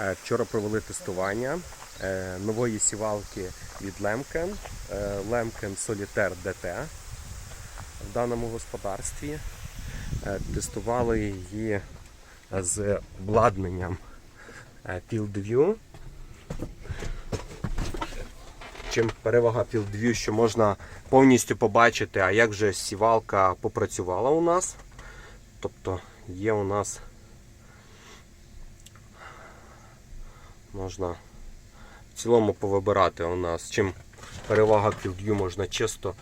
Е, Вчора провели тестування е, нової сівалки від Lemken, е, Lemken Solitaire DT в даному господарстві. Е, Тестували її з обладнанням е, FieldView. Чим перевага FieldView, що можна повністю побачити, а як же сівалка попрацювала у нас. Тобто є у нас можна в цілому повибирати у нас, чим перевага FieldView можна чисто,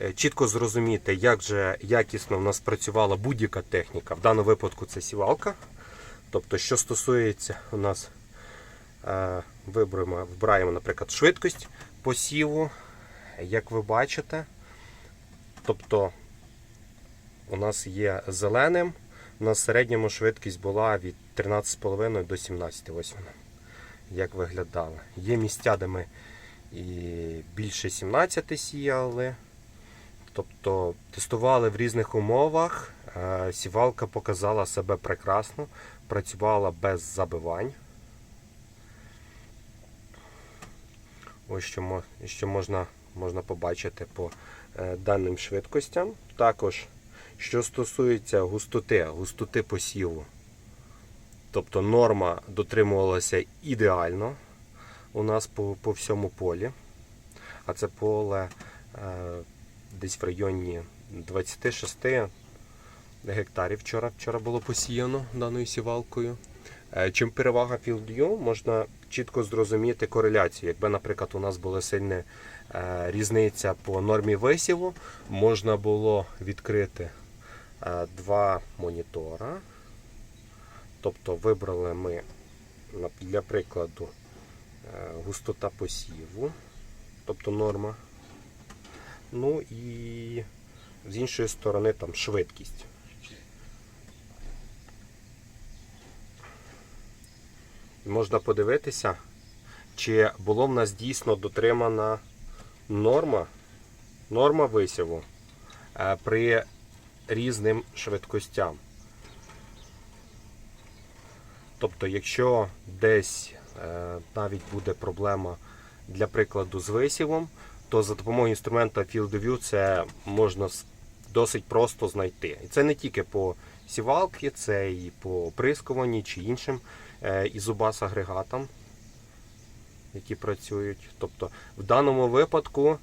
е, чітко зрозуміти, як же якісно в нас працювала будь-яка техніка. В даному випадку це сівалка. Тобто, що стосується у нас, е, вбираємо, наприклад, швидкість посіву, як ви бачите. Тобто у нас є зеленим. У нас середньому швидкість була від 13,5 до 17. Як виглядала. Є місця, де ми і більше 17 сіяли. Тобто тестували в різних умовах. Е, Сівалка показала себе прекрасно, працювала без забивань. Ось що, що можна, можна побачити по е, даним швидкостям. Також, що стосується густоти, густоти посіву. Тобто норма дотримувалася ідеально у нас по, по всьому полі. А це поле е, десь в районі 26 гектарів вчора, вчора було посіяно даною сівалкою. Е, Чим перевага FieldView, можна чітко зрозуміти кореляцію. Якби, наприклад, у нас була сильна е, різниця по нормі висіву, можна було відкрити е, два монітора. Тобто вибрали ми для прикладу е, густота посіву, тобто норма. Ну і з іншої сторони там швидкість. Можна подивитися, чи було в нас дійсно дотримана норма, норма висіву е, при різним швидкостям. Тобто, якщо десь е, навіть буде проблема для прикладу з висівом, то за допомогою інструмента Field View це можна досить просто знайти. І це не тільки по сівалці, це і по оприскуванні чи іншим е, ізубас агрегатам, які працюють. Тобто, в даному випадку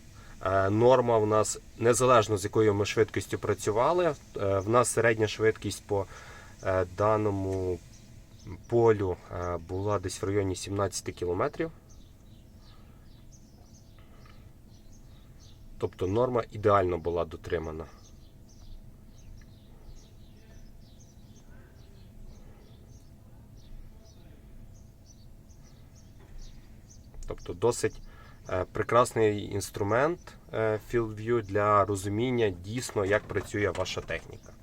е, норма в нас незалежно з якою ми швидкістю працювали, в нас середня швидкість по даному полю е, була десь в районі 17 кілометрів. Тобто норма ідеально була дотримана. Тобто досить е, прекрасний інструмент е, FieldView для розуміння дійсно, як працює ваша техніка.